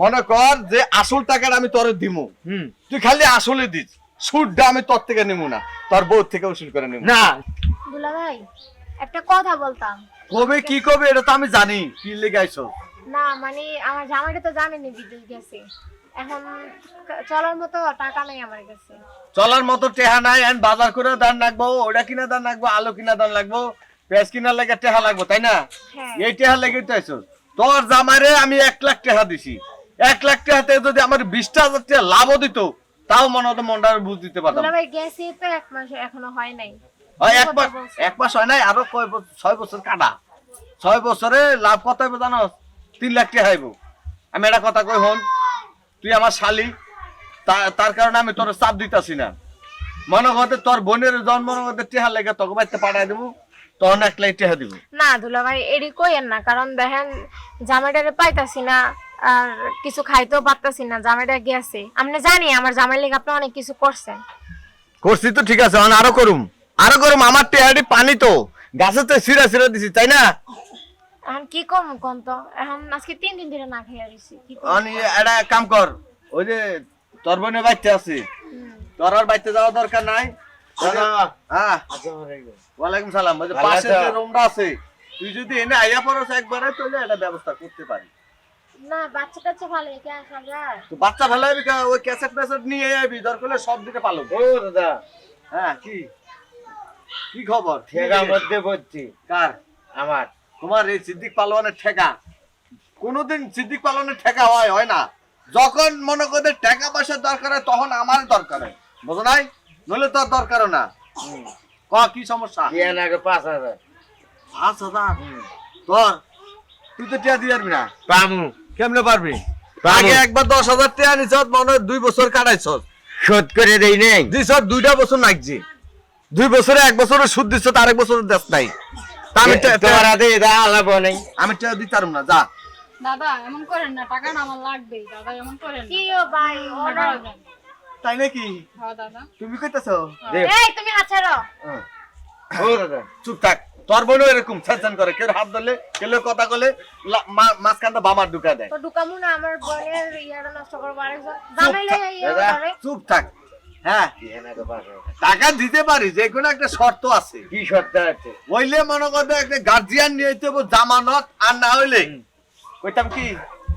মনে কর যে আসল টাকাটা আমি তোরে দিমু। তুই খালি আসলে দিস। সুদটা আমি তোর থেকে নিমু না। তোর বউ থেকে উসুল করে নিমু। না। দুলা ভাই একটা কথা বলতাম। কবে কি কবে এটা তো আমি জানি। কি লেগে আইছো না মানে আমার জামাইটা তো জানেনি বিদেশ গেছে। এখন চলার মতো টাকা নেই আমার কাছে। চলার মতো টেহা নাই এন্ড বাজার করে দান লাগবো ওটা কিনা দান লাগবো আলু কিনা দান লাগবো পেঁয়াজ কিনার লাগে টেহা লাগবো তাই না? হ্যাঁ। এই টেহা লেগে তো তোর জামাইরে আমি এক লাখ টাকা দিছি। এক লাখ টাকাতে যদি আমার বিশটা হাজার টাকা লাভও দিত তাও মনে হতো মনটা আমি বুঝ দিতে পারতাম। ভাই গেছে তো এক মাস এখনও হয় নাই। এক মাস এক মাস হয় নাই আরও কয় ছয় বছর কাটা। ছয় বছরে লাভ কত হবে জানো? তিন লাখ টাকা হইব। আমি একটা কথা কই হন তুই আমার শালি তার কারণে আমি তোর চাপ দিতাছি না। মনে করতে তোর বোনের জন্ম করতে টেহা লেগে তোকে বাড়িতে পাঠাই দেবো তখন এক লাখ টেহা দিব। না দুলা ভাই এডি কইেন না কারণ দেখেন জামাইটারে পাইতাছি না আর কিছু খাইতেও পারতাছি না জামাইটা গেছে। আপনি জানি আমার জামাই লেগে আপনি অনেক কিছু করছেন। করছি তো ঠিক আছে আরও করুম। আরও করুম আমার টেহাটি পানি তো। গাছে তো সিরা সিরা দিছি তাই না? এখন কি করব কোন তো? এখন আজকে তিন দিন ধরে না খেয়ে করব? অনি একটা কাম কর ওই যে তোর বোনের বাড়িতে আছে। তোর আর বাড়িতে যাওয়া দরকার নাই। হ্যাঁ। আসসালামু আলাইকুম। ওয়ালাইকুম সালাম ওই যে পাশে যে রুমটা আছে তুই যদি এনে আইয়া পড়াস একবারে তাহলে এটা ব্যবস্থা করতে পারি। না বাচ্চা টাচ্চা ভালো আসা তো বাচ্চা আবি কা- ওই ক্যাসেট ম্যাসেট নিয়ে আবি দরকার হলে সব দিকে পালো ও দাদা। হ্যাঁ কি? কি খবর? ঠেকা মধ্যে পড়ছি। কার? আমার। তোমার এই সিদ্দিক পালোয়ানের ঠেকা। কোনোদিন সিদ্দিক পালোয়ানের ঠেকা হয় হয় না। যখন মনে করে টাকা পয়সার দরকার হয় তখন আমার দরকার হয়। বুঝো নাই? নইলে তোর দরকার না। ক কি সমস্যা? বিয়ান আগে পাঁচ হাজার। পাঁচ হাজার? তোর? তুই তো টিয়া দিয়ে পারবি না। পামু। কেমনে পারবি। আগে একবার দশ হাজার টাকা নিছ মনে হয় দুই বছর কাটাইছ শোধ করে দেই নেই। দিছ দুইটা বছর লাগছে। দুই বছরে এক বছরের সুদ দিছ আরেক বছর দেশ নাই। আমি টে- তোমার হাতে এটা আলাপ নেই। আমি টাকা দিতে পারব না যা। দাদা এমন করেন না টাকা আমার লাগবেই দাদা এমন করেন কি ও ভাই তাই নাকি? হ্যাঁ দাদা। তুমি কইতেছো? এই তুমি হাত ছাড়ো। ও দাদা চুপ থাক। তোর বোনও এরকম করে। কেউ হাত ধরলে কেউ কথা বলে মাঝখানটা বামার ঢুকা দেয়। ঢুকামু না আমার বোনের ইয়াটা নষ্ট করব আরেকজন। জামাই লেগে দাদা, করে চুপ থাক। হ্যাঁ টাকা দিতে পারি যে কোনো একটা শর্ত আছে। কি শর্ত আছে? হইলে মনে করবে একটা গার্জিয়ান নিয়ে যেতে হবে জামানত আর না হইলে। কইতাম কি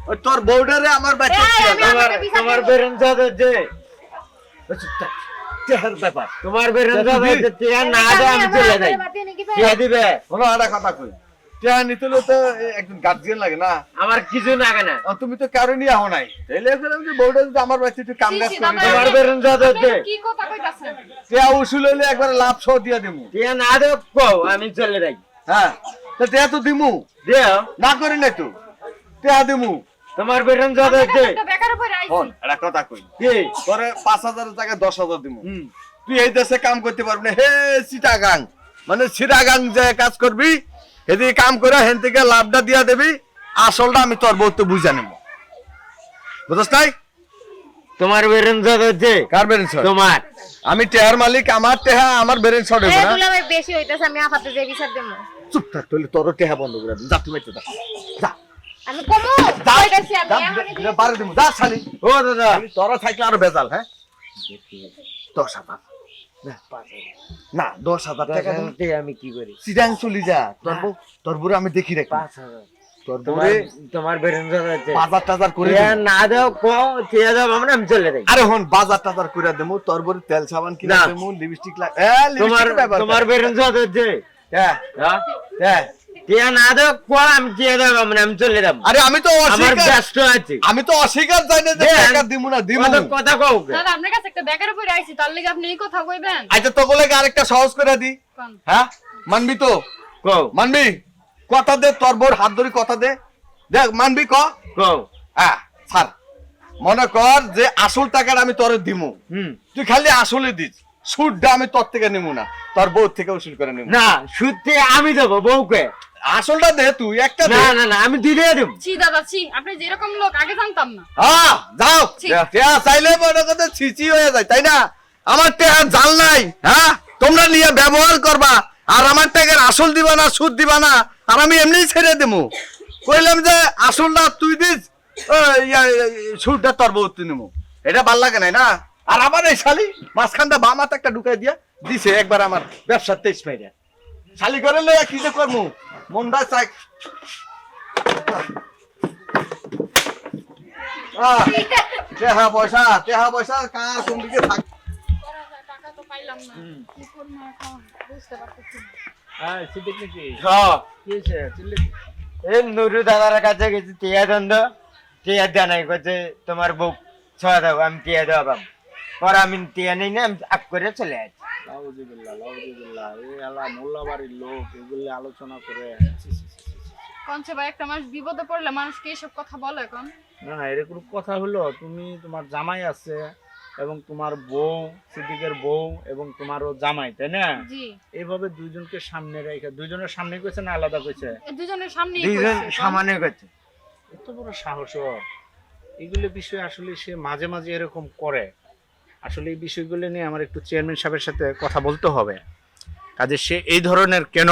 ওই তোর বউডারে আমার বাচ্চা তোমার আমাকে বিচার তোমার দেবো। যাদের যে। চেহার ব্যাপার। তোমার বেরন তা যাদের তুমি- যে টিয়া না দে আমি চলে যাই। দিবে। কোনো একটা কথা কই। টেহা নিতে হলে তো একজন গার্জিয়ান লাগে না? আমার কিছু লাগে না। আর তুমি তো কারও নিয়ে আহ নাই। তাইলে এখন আমি যে বউটা যদি আমার একটু কাম ছি, কাজ করি তোমার যে। কি কথা কইতাছেন? টেহা উসুল হইলে একবার লাভ সহ দিয়ে দিমু। টিয়া না দে কও আমি চলে যাই। হ্যাঁ তো তো দিমু। দেও। না করি নাই তো। টেহা দিমু। তোমার যাদের যে একটা বেকার উপরে আইছি হন কথা কই কি? পরে পাঁচ হাজারের টাকা দশ হাজার দিমু। তুই এই দেশে কাম করতে পারবি না। হে চিটাগাং। মানে চিটাগাং যে কাজ করবি এদিকে কাম করে হেন থেকে লাভটা দিয়া দেবি আসলটা আমি তোর বউ বুঝা নেব। বুঝছ নাই? তোমার বেরন যাদের যে কার বেরেন শট তোমার। আমি টেহার মালিক আমার টেহা আমার বেরেন শট এই না। বেশি হইতাছে আমি আপাতত যে বিচার দেবো। চুপ থাক তাহলে তোর টেহা বন্ধ করে যা তুমি যা। যা, কইতাছি আমি যা, এখনই যা, দিমু, যা শালি। ও দাদা। খালি তোরা থাকলে আরও বেজাল হ্যাঁ? দশ হাজার। না দশ হাজার টাকা। আমি কি করি? চিটাং চলি যা তোর তোর বুড়ো আমি দেখি রাখি। পাঁচ হাজার। তোমার বুড়ে তোমার বেরন যাদের যে বাজার টাজার করে না দাও কও টিয়া দাও আমরা আমি চলে যাই। আরে হন বাজার টাজার করে দেবো। তোর বড় তেল সাবান কিনে না। দেবো লিপস্টিক লাগ এ তোমার তোমার বেরন হ্যাঁ? হ্যাঁ। টিয়া না দাও কও আমি টিয়া দাও আমরা আমি চলে যাব। আরে আমি তো আমার অস্বীকার ব্যস্ত আছে। আমি তো অস্বীকার চাই না টাকা দিমু না দিমু। কথা কও দাদা আপনার কাছে একটা বেকার উপরে আইছি তার লাগি আপনি এই কথা কইবেন? আচ্ছা তো বলে আরেকটা সহজ করে দি। হ্যাঁ? মানবি তো? কও। মানবি কথা দে তোর বোর হাত ধরি কথা দে। দেখ মানবি ক? কও। হ্যাঁ স্যার মনে কর যে আসল টাকাটা আমি তোরে দিমু। হুম। তুই খালি আসলে দিস। সুদটা আমি তোর থেকে নিমু না। তোর বউ থেকে উসুল করে নিমু। না সত্যি আমি দেবো বউকে। আসলটা দে তুই একটা না না না আমি দিলে দেবো। ছি দাদা ছি আপনি যেরকম লোক আগে জানতাম না। আহ, যাও। ছি। চাইলে মনে করতে ছিচি হয়ে যায় তাই না? আমার টেহা জাল নাই হ্যাঁ? তোমরা নিয়ে ব্যবহার করবা আর আমার টাকার আসল দিবা না সুদ দিবা না আর আমি এমনি ছেড়ে দেবো। কইলাম যে আসল না তুই দিস সুরটা তোর বহুত নেব। এটা ভালো লাগে নাই না? আর আমার এই শালি মাঝখানটা বাম হাতে একটা ঢুকাই দিয়া দিছে একবার আমার ব্যবসার তেইশ মাইরা। শালি করে লইয়া কি যে করব? মনটা চাই। টেহা পয়সা টেহা পয়সা কার কোন দিকে থাক টাকা তো পাইলাম না কি করব এখন বুঝতে পারতেছি না হ্যাঁ সিদ্দিক নাকি? হ্যাঁ। কি হয়েছে? চিল্লি এই নুরু দাদার কাছে গেছি টিয়া দন্ড টিয়া দেয় নাই কইছে তোমার বউ ছয় দাও আমি টিয়া দেওয়া পাবো। পরে আমি টিয়া নেই না আমি আপ করে চলে আসি লাউজুবিল্লাহ লাউজুবিল্লাহ এই আলা মোল্লা বাড়ির লোক এগুলি আলোচনা করে ছি, ছি, ছি, ছি, ছি। কনছে ভাই একটা মানুষ বিপদে পড়লে মানুষকে এইসব কথা বলে এখন না না এরকম কথা হলো তুমি তোমার জামাই আছে এবং তোমার বউ সিদ্দিকের বউ এবং তোমারও জামাই তাই না এইভাবে দুইজনকে সামনে রেখে দুইজনের সামনে কইছে না আলাদা কইছে দুজনের দুইজন করছে, কোন? করছে এত বড় সাহস। এগুলো বিষয় আসলে সে মাঝে মাঝে এরকম করে আসলে এই বিষয়গুলো নিয়ে আমার একটু চেয়ারম্যান সাহেবের সাথে কথা বলতে হবে। কাজে সে এই ধরনের কেন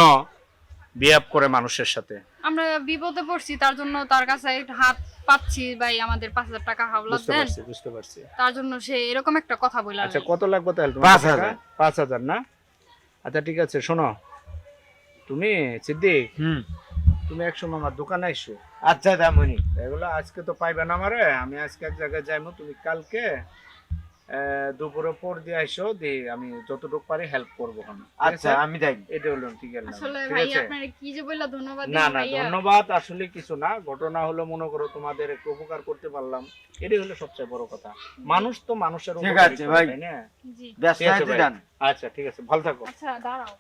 বিয়াপ করে মানুষের সাথে? আমরা বিপদে পড়ছি তার জন্য তার কাছে একটা হাত পাচ্ছি ভাই আমাদের পাঁচ হাজার টাকা হাওলাত বুঝতে দেন। পারছি বুঝতে পারছি। তার জন্য সে এরকম একটা কথা বলে আচ্ছা কত লাগবে তাহলে তোমার পাঁচ টাকা? হাজার। পাঁচ হাজার না? আচ্ছা ঠিক আছে শোনো। তুমি সিদ্দিক হুম। তুমি একসময় আমার দোকানে আইসো। আচ্ছা দামনি এগুলো আজকে তো পাইবে না আমারে আমি আজকে এক জায়গায় যাইমু তুমি কালকে আহ, দুপুরে পর দিয়ে আইসো দিয়ে আমি যতটুকু পারি হেল্প করব আমি আচ্ছা আমি যাই। এটা হলো ঠিক আছে আসলে ভাই আপনার কি যে বললা ধন্যবাদ না না ধন্যবাদ আসলে কিছু না। ঘটনা হলো মনে করো তোমাদের একটু উপকার করতে পারলাম। এটাই হলো সবচেয়ে বড় কথা। মানুষ তো মানুষের ঠিক আছে ভাই। জি। ব্যস্ত আছে আছি জান আচ্ছা ঠিক আছে ভালো থাকো। আচ্ছা দাঁড়াও।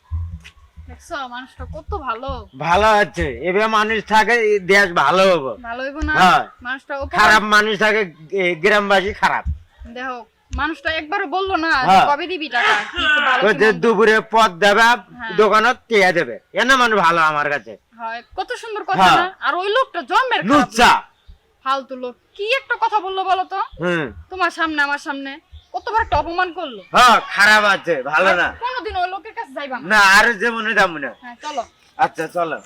দেখছ মানুষটা কত ভালো। ভালো আছে। এবার মানুষ থাকে দেশ ভালো হবে। ভালো হইব না? হ্যাঁ। মানুষটা খারাপ মানুষ থাকে গ্রামবাসী খারাপ। দেখো মানুষটা একবার বলল না হ্যাঁ। কবে দিবি টাকা? যে দুপুরে পথ দেবে হ্যাঁ। দোকানত টিয়া দেবে। এনা মানুষ ভালো আমার কাছে। হয় কত সুন্দর কথা হ্যাঁ। না? আর ওই লোকটা খারাপ লুচ্চা। ফালতু লোক। কি একটা কথা বলল বলো তো? তোমার সামনে আমার সামনে। কতবার একটা অপমান করল। হ্যাঁ খারাপ আছে ভালো না। কোনোদিন ওই লোকের কাছে যাইবা না। না আর যেমন তেমন হ্যাঁ চলো। আচ্ছা চলো।